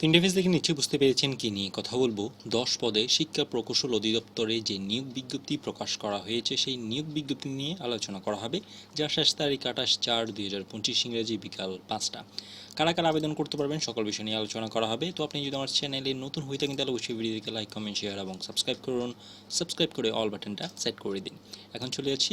তিনটে ফেজ দেখে নিচ্ছে, বুঝতে পেরেছেন কি নিয়ে কথা বলব। দশ পদে শিক্ষা প্রকৌশল অধিদপ্তরে যে নিয়োগ বিজ্ঞপ্তি প্রকাশ করা হয়েছে, সেই নিয়োগ বিজ্ঞপ্তি নিয়ে আলোচনা করা হবে, যার শেষ তারিখ আঠাশ চার দুই হাজার পঁচিশ ইংরেজি বিকাল পাঁচটা। কারা কারা আবেদন করতে পারবেন সকল বিষয় নিয়ে আলোচনা করা হবে। তো আপনি যদি আমার চ্যানেলে নতুন হয়ে থাকেন, তাহলে অবশ্যই ভিডিওটিকে লাইক কমেন্ট শেয়ার এবং সাবস্ক্রাইব করুন। সাবস্ক্রাইব করে অল বাটনটা সেট করে দিন। এখন চলে যাচ্ছি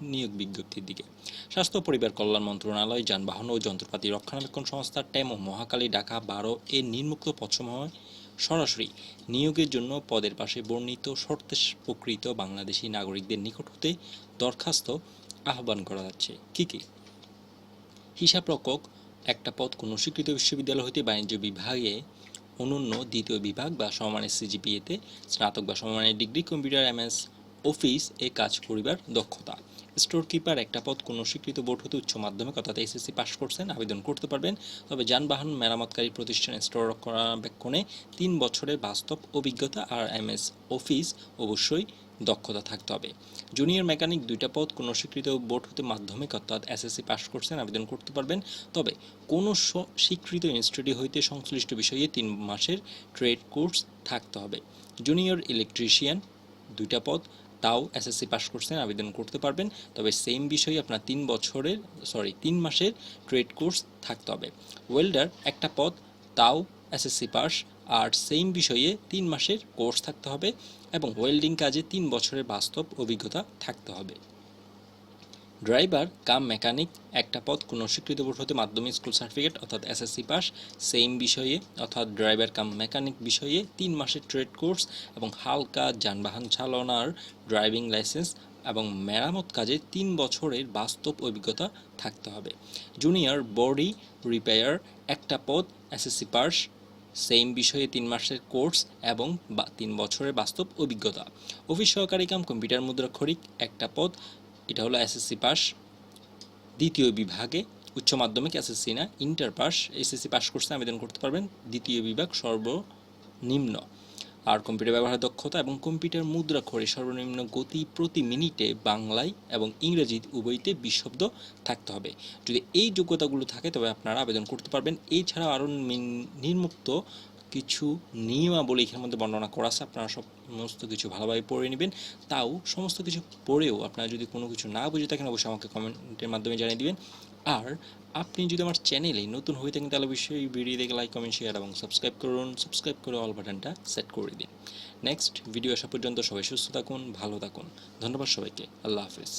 নিয়োগ বিজ্ঞপ্তির দিকে। স্বাস্থ্য পরিবার কল্যাণ মন্ত্রণালয়, যানবাহন ও যন্ত্রপাতি রক্ষণাবেক্ষণ সংস্থা টেমো মহাকালী ঢাকা বারো এর নির্মুক্ত পশ্চিমবঙ্গ সরাসরি নিয়োগের জন্য পদের পাশে বর্ণিত শর্তে প্রকৃত বাংলাদেশি নাগরিকদের নিকট হতে দরখাস্ত আহ্বান করা যাচ্ছে। কী কী? হিসাব রক্ষক, একটা পদ কোনো স্বীকৃত বিশ্ববিদ্যালয় হতে বাণিজ্য বিভাগে অনন্য দ্বিতীয় বিভাগ বা সমমানের সিজিপিএতে স্নাতক বা সমমানের ডিগ্রি কম্পিউটার এমএস অফিস এ কাজ করিবার দক্ষতা। স্টোর কিপার একটা পদ কোনো স্বীকৃত বোর্ড হতে উচ্চ মাধ্যমিক অর্থাৎ এসএসসি পাশ করছেন, আবেদন করতে পারবেন, তবে যানবাহন মেরামতকারী প্রতিষ্ঠান স্টোর রক্ষণাবেক্ষণে তিন বছরের বাস্তব অভিজ্ঞতা আর এমএস অফিস অবশ্যই দক্ষতা থাকতে হবে। জুনিয়র মেকানিক দুইটা পদ কোনো স্বীকৃত বোর্ড হতে মাধ্যমিক অর্থাৎ এসএসসি পাশ করছেন, আবেদন করতে পারবেন, তবে কোনো স্বীকৃত ইনস্টিটিউট হইতে সংশ্লিষ্ট বিষয়ে তিন মাসের ট্রেড কোর্স থাকতে হবে। জুনিয়র ইলেকট্রিশিয়ান দুইটা পদ তাও এসএসসি পাস করছেন, আবেদন করতে পারবেন। তবে সেম বিষয়ে আপনার তিন বছরের সরি তিন মাসের ট্রেড কোর্স থাকতে হবে। ওয়েল্ডার একটা পদ, তাও এসএসসি পাস আর সেম বিষয়ে তিন মাসের কোর্স থাকতে হবে এবং ওয়েল্ডিং কাজে তিন বছরের বাস্তব অভিজ্ঞতা থাকতে হবে। ড্রাইভার, কাম মেকানিক, একটা পদ কোনো স্বীকৃত বোর্ড হতে মাধ্যমিক স্কুল সার্টিফিকেট অর্থাৎ এসএসসি পাস সেম বিষয়ে অর্থাৎ ড্রাইভার, কাম মেকানিক বিষয়ে তিন মাসের ট্রেড কোর্স এবং হালকা যানবাহন চালনার ড্রাইভিং লাইসেন্স এবং মেরামত কাজে তিন বছরের বাস্তব অভিজ্ঞতা থাকতে হবে। জুনিয়র বডি রিপেয়ার একটা পদ এসএসসি পাস সেম বিষয়ে তিন মাসের কোর্স এবং তিন বছরের বাস্তব অভিজ্ঞতা। অফিস সহকারী কাম কম্পিউটার মুদ্রাক্ষরিক একটা পদ এটা হলো এসএসসি পাস। দ্বিতীয় বিভাগে উচ্চ মাধ্যমিক এসএসসি না, ইন্টার পাস। এসএসসি পাস করতে আবেদন করতে পারবেন। দ্বিতীয় বিভাগ সর্বনিম্ন। আর কম্পিউটার ব্যবহারের দক্ষতা এবং কম্পিউটার মুদ্রাক্ষরে সর্বনিম্ন গতি প্রতি মিনিটে বাংলায় এবং ইংরেজি উভয়তে বিশব্দ থাকতে হবে। যদি এই যোগ্যতাগুলো থাকে, তবে আপনারা আবেদন করতে পারবেন। এছাড়াও আরও নির্মুক্ত কিছু নিয়মাবলী এখানের মধ্যে বর্ণনা করা আছে, আপনারা সব সমস্ত কিছু ভালোভাবে পড়ে নেবেন। তাও সমস্ত কিছু পড়েও আপনারা যদি কোনো কিছু না বুঝে থাকেন, অবশ্যই আমাকে কমেন্টের মাধ্যমে জানিয়ে দিবেন। আর আপনি যদি আমার চ্যানেলে নতুন হয়ে থাকেন, তাহলে অবশ্যই ভিডিও দেখে লাইক কমেন্ট শেয়ার এবং সাবস্ক্রাইব করুন। সাবস্ক্রাইব করে অল বাটনটা সেট করে দিন। নেক্সট ভিডিও আসা পর্যন্ত সবাই সুস্থ থাকুন, ভালো থাকুন। ধন্যবাদ সবাইকে। আল্লাহ হাফেজ।